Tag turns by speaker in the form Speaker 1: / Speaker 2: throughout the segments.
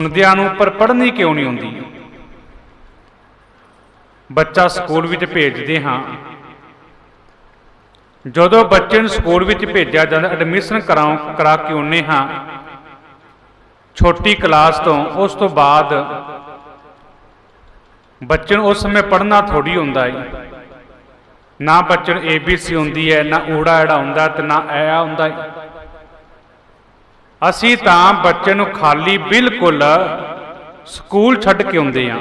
Speaker 1: ਸੁਣਦਿਆਂ ਨੂੰ ਪਰ ਪੜ੍ਹਨੀ ਕਿਉਂ ਨਹੀਂ ਹੁੰਦੀ? ਬੱਚਾ ਸਕੂਲ ਵਿੱਚ ਭੇਜਦੇ ਹਾਂ। ਜਦੋਂ ਬੱਚੇ ਨੂੰ ਸਕੂਲ ਵਿੱਚ ਭੇਜਿਆ ਜਾਂਦਾ ਐਡਮਿਸ਼ਨ ਕਰਾਉ, ਕਰਾ ਕੇ ਆਉਂਦੇ ਹਾਂ। ਛੋਟੀ ਕਲਾਸ ਤੋਂ ਉਸ ਤੋਂ ਬਾਅਦ ਬੱਚੇ ਨੂੰ ਉਸ ਸਮੇਂ ਪੜ੍ਹਨਾ ਥੋੜੀ ਹੁੰਦਾ ਹੈ ਨਾ ਬੱਚੇ ਨੂੰ ABC ਹੁੰਦੀ ਹੈ ਨਾ ਊੜਾ ਐੜਾ ਹੁੰਦਾ ਤੇ ਨਾ ਐ ਹੁੰਦਾ ਹੈ ਅਸੀਂ ਤਾਂ ਬੱਚੇ ਨੂੰ ਖਾਲੀ ਬਿਲਕੁਲ ਸਕੂਲ ਛੱਡ ਕੇ ਆਉਂਦੇ ਹਾਂ।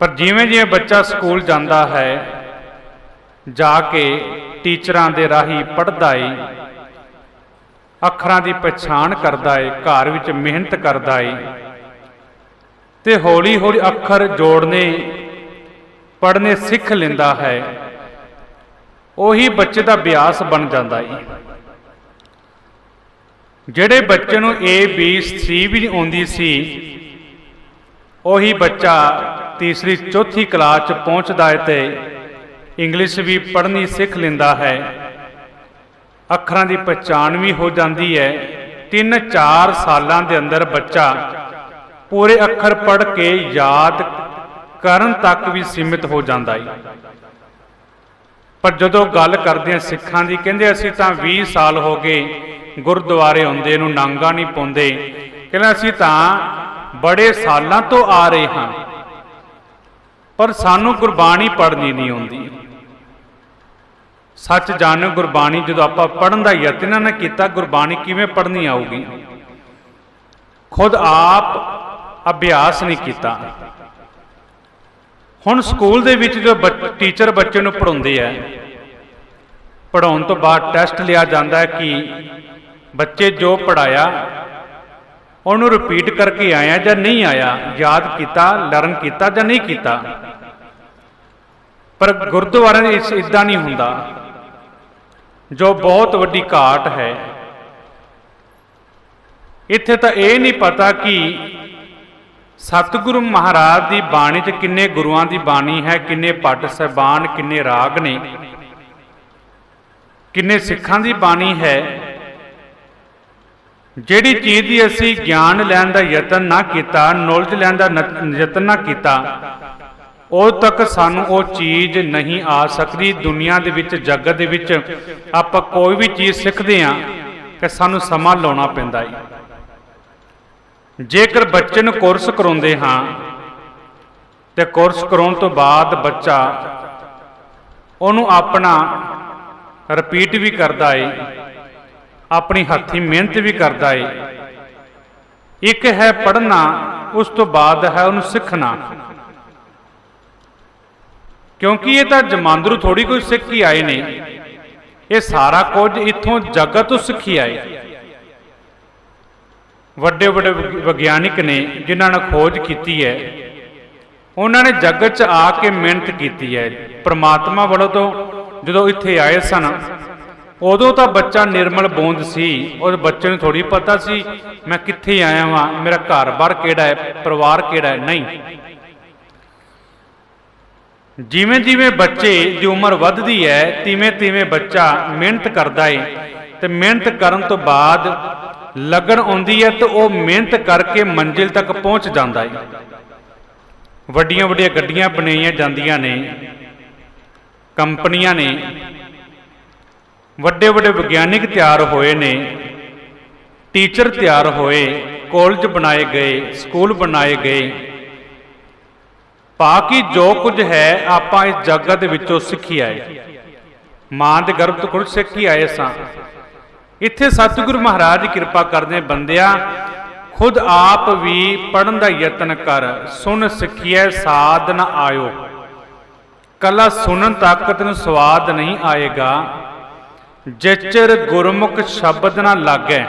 Speaker 1: ਪਰ ਜਿਵੇਂ ਜਿਵੇਂ ਬੱਚਾ ਸਕੂਲ ਜਾਂਦਾ ਹੈ, ਜਾ ਕੇ ਟੀਚਰਾਂ ਦੇ ਰਾਹੀਂ ਪੜ੍ਹਦਾ ਏ, ਅੱਖਰਾਂ ਦੀ ਪਛਾਣ ਕਰਦਾ ਏ, ਘਰ ਵਿੱਚ ਮਿਹਨਤ ਕਰਦਾ ਏ, ਤੇ ਹੌਲੀ ਹੌਲੀ ਅੱਖਰ ਜੋੜਨੇ, ਪੜ੍ਹਨੇ ਸਿੱਖ ਲੈਂਦਾ ਹੈ, ਉਹੀ ਬੱਚੇ ਦਾ ਅਭਿਆਸ ਬਣ ਜਾਂਦਾ ਏ। ਜਿਹੜੇ ਬੱਚੇ ਨੂੰ A, B, C ਵੀ ਨਹੀਂ ਆਉਂਦੀ ਸੀ, ਉਹੀ ਬੱਚਾ ਤੀਸਰੀ, ਚੌਥੀ ਕਲਾਸ ਚ ਪਹੁੰਚਦਾ ਹੈ ਤੇ ਇੰਗਲਿਸ਼ ਵੀ ਪੜ੍ਹਨੀ ਸਿੱਖ ਲੈਂਦਾ ਹੈ। ਅੱਖਰਾਂ ਦੀ ਪਛਾਣ ਵੀ ਹੋ ਜਾਂਦੀ ਹੈ। 3-4 ਸਾਲਾਂ ਦੇ ਅੰਦਰ ਬੱਚਾ ਪੂਰੇ ਅੱਖਰ ਪੜ੍ਹ ਕੇ ਯਾਦ ਕਰਨ ਤੱਕ ਵੀ ਸੀਮਿਤ ਹੋ ਜਾਂਦਾ ਹੈ। ਪਰ ਜਦੋਂ ਗੱਲ ਕਰਦੇ ਹਾਂ ਸਿੱਖਾਂ ਦੀ, ਕਹਿੰਦੇ ਅਸੀਂ ਤਾਂ 20 ਸਾਲ ਹੋ ਗਏ, ਗੁਰਦੁਆਰੇ ਹੁੰਦੇ ਨੂੰ ਨਾਂਗਾ ਨਹੀਂ ਪਾਉਂਦੇ। ਕਹਿੰਦੇ ਅਸੀਂ ਤਾਂ ਬੜੇ ਸਾਲਾਂ ਤੋਂ ਆ ਰਹੇ ਹਾਂ। ਪਰ ਸਾਨੂੰ ਗੁਰਬਾਣੀ ਪੜ੍ਹਨੀ ਨਹੀਂ ਆਉਂਦੀ। ਸੱਚ ਜਾਣੋ ਗੁਰਬਾਣੀ ਜਦੋਂ ਆਪਾਂ ਪੜਨ ਦਾ ਯਤਨ ਨਾ ਕੀਤਾ, ਗੁਰਬਾਣੀ ਕਿਵੇਂ ਪੜ੍ਹਨੀ ਆਊਗੀ? ਖੁਦ ਆਪ ਅਭਿਆਸ ਨਹੀਂ ਕੀਤਾ। ਹੁਣ ਸਕੂਲ ਦੇ ਵਿੱਚ ਜੋ ਟੀਚਰ ਬੱਚੇ ਨੂੰ ਪੜਾਉਂਦੇ ਆ ਪੜਾਉਣ ਤੋਂ ਬਾਅਦ ਟੈਸਟ ਲਿਆ ਜਾਂਦਾ ਹੈ ਕਿ ਬੱਚੇ ਜੋ ਪੜਾਇਆ ਉਹਨੂੰ ਰਿਪੀਟ ਕਰਕੇ ਆਇਆ ਜਾਂ ਨਹੀਂ ਆਇਆ, ਯਾਦ ਕੀਤਾ ਲਰਨ ਕੀਤਾ ਜਾਂ ਨਹੀਂ ਕੀਤਾ। ਪਰ ਗੁਰਦੁਆਰਿਆਂ ਇਸ ਇਦਾਂ ਨਹੀਂ ਹੁੰਦਾ। ਜੋ ਬਹੁਤ ਵੱਡੀ ਘਾਟ ਹੈ। ਇੱਥੇ ਤਾਂ ਇਹ ਨਹੀਂ ਪਤਾ ਕਿ ਸਤਿਗੁਰੂ ਮਹਾਰਾਜ ਦੀ ਬਾਣੀ 'ਚ ਕਿੰਨੇ ਗੁਰੂਆਂ ਦੀ ਬਾਣੀ ਹੈ, ਕਿੰਨੇ ਪੱਟ ਸਹਿਬਾਨ, ਕਿੰਨੇ ਰਾਗ ਨੇ। ਕਿੰਨੇ ਸਿੱਖਾਂ ਦੀ ਬਾਣੀ ਹੈ। ਜਿਹੜੀ ਚੀਜ਼ ਦੀ ਅਸੀਂ ਗਿਆਨ ਲੈਣ ਦਾ ਯਤਨ ਨਾ ਕੀਤਾ ਨੌਲੇਜ ਲੈਣ ਦਾ ਯਤਨ ਨਾ ਕੀਤਾ ਉਦੋਂ ਤੱਕ ਸਾਨੂੰ ਉਹ ਚੀਜ਼ ਨਹੀਂ ਆ ਸਕਦੀ। ਦੁਨੀਆ ਦੇ ਵਿੱਚ, ਜਗਤ ਦੇ ਵਿੱਚ ਆਪਾਂ ਕੋਈ ਵੀ ਚੀਜ਼ ਸਿੱਖਦੇ ਹਾਂ ਕਿ ਸਾਨੂੰ ਸਮਾਂ ਲਾਉਣਾ ਪੈਂਦਾ ਹੈ ਜੇਕਰ ਬੱਚੇ ਨੂੰ ਕੋਰਸ ਕਰਾਉਂਦੇ ਹਾਂ, ਤੇ ਕੋਰਸ ਕਰਾਉਣ ਤੋਂ ਬਾਅਦ ਬੱਚਾ ਉਹਨੂੰ ਆਪਣਾ ਰਿਪੀਟ ਵੀ ਕਰਦਾ ਏ, ਆਪਣੀ ਹੱਥੀਂ ਮਿਹਨਤ ਵੀ ਕਰਦਾ ਏ। ਇੱਕ ਹੈ ਪੜ੍ਹਨਾ, ਉਸ ਤੋਂ ਬਾਅਦ ਹੈ ਉਹਨੂੰ ਸਿੱਖਣਾ। ਕਿਉਂਕਿ ਇਹ ਤਾਂ ਜਮਾਂਦਰੂ ਥੋੜੀ ਕੋਈ ਸਿੱਖ ਹੀ ਆਏ ਨੇ। ਇਹ ਸਾਰਾ ਕੁਝ ਇੱਥੋਂ ਜਗਤ ਤੋਂ ਸਿੱਖੀ ਆਏ। ਵੱਡੇ ਵੱਡੇ ਵਿਗਿਆਨਿਕ ਨੇ ਜਿਨ੍ਹਾਂ ਨੇ ਖੋਜ ਕੀਤੀ ਹੈ। ਉਹਨਾਂ ਨੇ ਜਗਤ 'ਚ ਆ ਕੇ ਮਿਹਨਤ ਕੀਤੀ ਹੈ। ਪ੍ਰਮਾਤਮਾ ਵੱਲੋਂ ਤੋਂ ਜਦੋਂ ਇੱਥੇ ਆਏ ਸਨ, ਉਦੋਂ ਤਾਂ ਬੱਚਾ ਨਿਰਮਲ ਬੋਂਦ ਸੀ। ਉਹ ਬੱਚੇ ਨੂੰ ਥੋੜੀ ਪਤਾ ਸੀ, ਮੈਂ ਕਿੱਥੇ ਆਇਆ ਵਾਂ? ਮੇਰਾ ਘਰ-ਬਾਰ ਕਿਹੜਾ ਹੈ? ਪਰਿਵਾਰ ਕਿਹੜਾ ਹੈ? ਨਹੀਂ। ਜਿਵੇਂ ਜਿਵੇਂ ਬੱਚੇ ਦੀ ਉਮਰ ਵੱਧਦੀ ਹੈ ਤਿਵੇਂ ਤਿਵੇਂ ਬੱਚਾ ਮਿਹਨਤ ਕਰਦਾ ਏ। ਤੇ ਮਿਹਨਤ ਕਰਨ ਤੋਂ ਬਾਅਦ ਲਗਨ ਆਉਂਦੀ ਹੈ ਤਾਂ ਉਹ ਮਿਹਨਤ ਕਰਕੇ ਮੰਜ਼ਿਲ ਤੱਕ ਪਹੁੰਚ ਜਾਂਦਾ ਹੈ। ਵੱਡੀਆਂ ਵੱਡੀਆਂ ਗੱਡੀਆਂ ਬਣਾਈਆਂ ਜਾਂਦੀਆਂ ਨੇ, ਕੰਪਨੀਆਂ ਨੇ, ਵੱਡੇ ਵੱਡੇ ਵਿਗਿਆਨਿਕ ਤਿਆਰ ਹੋਏ ਨੇ, ਟੀਚਰ ਤਿਆਰ ਹੋਏ, ਕਾਲਜ ਬਣਾਏ ਗਏ, ਸਕੂਲ ਬਣਾਏ ਗਏ। ਬਾਕੀ ਜੋ ਕੁਝ ਹੈ, ਆਪਾਂ ਇਸ ਜਗਤ ਦੇ ਵਿੱਚੋਂ ਸਿੱਖੀ ਆਏ। ਮਾਂ ਦੇ ਗਰਭ ਤੋਂ ਕੁਝ ਸਿੱਖੀ ਆਏ ਸਾਂ। ਇੱਥੇ ਸਤਿਗੁਰੂ ਮਹਾਰਾਜ ਦੀ ਕਿਰਪਾ ਕਰਦੇ ਬੰਦਿਆ, ਖੁਦ ਆਪ ਵੀ ਪੜਨ ਦਾ ਯਤਨ ਕਰ, ਸੁਣ ਸਿੱਖੀਐ, ਸਾਧ ਨ ਆਇਓ। ਕਲਾ ਸੁਣਨ ਤੱਕ ਤੈਨੂੰ ਸਵਾਦ ਨਹੀਂ ਆਏਗਾ। ਜਿਚਰ ਗੁਰਮੁਖ ਸ਼ਬਦ ਨਾ ਲਾਗੈ।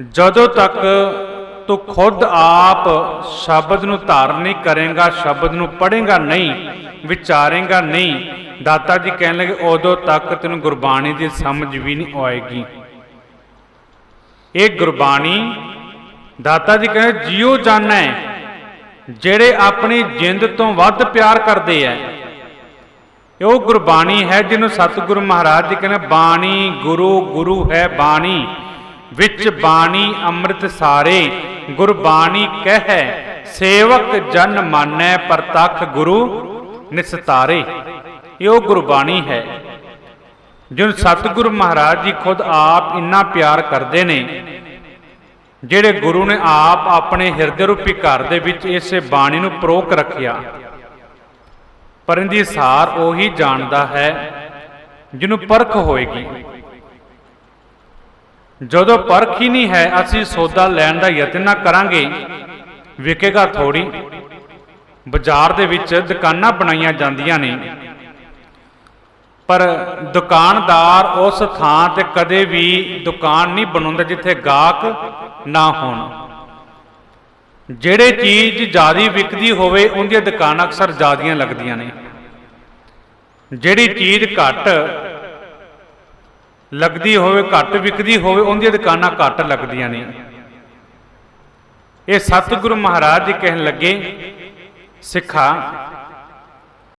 Speaker 1: ਜਦੋਂ ਤੱਕ ਤੂੰ ਖੁਦ ਆਪ ਸ਼ਬਦ ਨੂੰ ਧਾਰਨ ਨਹੀਂ ਕਰੇਗਾ, ਸ਼ਬਦ ਨੂੰ ਪੜ੍ਹੇਗਾ ਨਹੀਂ, ਵਿਚਾਰੇਗਾ ਨਹੀਂ ਦਾਤਾ ਜੀ ਕਹਿਣ ਲੱਗੇ, ਉਦੋਂ ਤੱਕ ਤੈਨੂੰ ਗੁਰਬਾਣੀ ਦੀ ਸਮਝ ਵੀ ਨਹੀਂ ਆਏਗੀ। ਇਹ ਗੁਰਬਾਣੀ ਦਾਤਾ ਜੀ ਕਹਿੰਦੇ, ਜਿਉ ਜਾਣੈ, ਜਿਹੜੇ ਆਪਣੀ ਜਿੰਦ ਤੋਂ ਵੱਧ ਪਿਆਰ ਕਰਦੇ ਐ। ਉਹ ਗੁਰਬਾਣੀ ਹੈ ਜਿਹਨੂੰ ਸਤਿਗੁਰੂ ਮਹਾਰਾਜ ਜੀ ਕਹਿੰਦੇ, ਬਾਣੀ ਗੁਰੂ ਗੁਰੂ ਹੈ ਬਾਣੀ, ਵਿੱਚ ਬਾਣੀ ਅੰਮ੍ਰਿਤ ਸਾਰੇ। ਗੁਰਬਾਣੀ ਕਹਿ, ਸੇਵਕ ਜਨ ਮਾਨੈ, ਪ੍ਰਤੱਖ ਗੁਰੂ ਨਿਸਤਾਰੇ। ਇਹ ਉਹ ਗੁਰਬਾਣੀ ਹੈ ਜਿਹਨੂੰ ਸਤਿਗੁਰੂ ਮਹਾਰਾਜ ਜੀ ਖੁਦ ਆਪ ਇੰਨਾ ਪਿਆਰ ਕਰਦੇ ਨੇ, ਜਿਹੜੇ ਗੁਰੂ ਨੇ ਆਪ ਆਪਣੇ ਹਿਰਦੇ ਰੂਪੀ ਘਰ ਦੇ ਵਿੱਚ ਇਸੇ ਬਾਣੀ ਨੂੰ ਪ੍ਰੋਕ ਰੱਖਿਆ। ਪਰ ਇਹਦੀ ਸਾਰ ਉਹੀ ਜਾਣਦਾ ਹੈ, ਜਿਹਨੂੰ ਪਰਖ ਹੋਏਗੀ। ਜਦੋਂ ਪਰਖ ਹੀ ਨਹੀਂ ਹੈ, ਅਸੀਂ ਸੌਦਾ ਲੈਣ ਦਾ ਯਤਨ ਨਾ ਕਰਾਂਗੇ, ਵਿਕੇਗਾ ਥੋੜੀ ਬਾਜ਼ਾਰ ਦੇ ਵਿੱਚ ਦੁਕਾਨਾਂ ਬਣਾਈਆਂ ਜਾਂਦੀਆਂ ਨੇ। ਪਰ ਦੁਕਾਨਦਾਰ ਉਸ ਥਾਂ ਤੇ ਕਦੇ ਵੀ ਦੁਕਾਨ ਨਹੀਂ ਬਣਾਉਂਦਾ ਜਿੱਥੇ ਗਾਹਕ ਨਾ ਹੋਣ। ਜਿਹੜੇ ਚੀਜ਼ ਜਿਆਦੀ ਵਿਕਦੀ ਹੋਵੇ, ਉਹਦੀਆਂ ਦੁਕਾਨਾਂ ਅਕਸਰ ਜ਼ਿਆਦੀਆਂ ਲੱਗਦੀਆਂ ਨੇ। ਜਿਹੜੀ ਚੀਜ਼ ਘੱਟ ਲੱਗਦੀ ਹੋਵੇ, ਘੱਟ ਵਿਕਦੀ ਹੋਵੇ, ਉਹਦੀਆਂ ਦੁਕਾਨਾਂ ਘੱਟ ਲੱਗਦੀਆਂ ਨੇ। ਇਹ ਸਤਿਗੁਰੂ ਮਹਾਰਾਜ ਜੀ ਕਹਿਣ ਲੱਗੇ, ਸਿੱਖਾ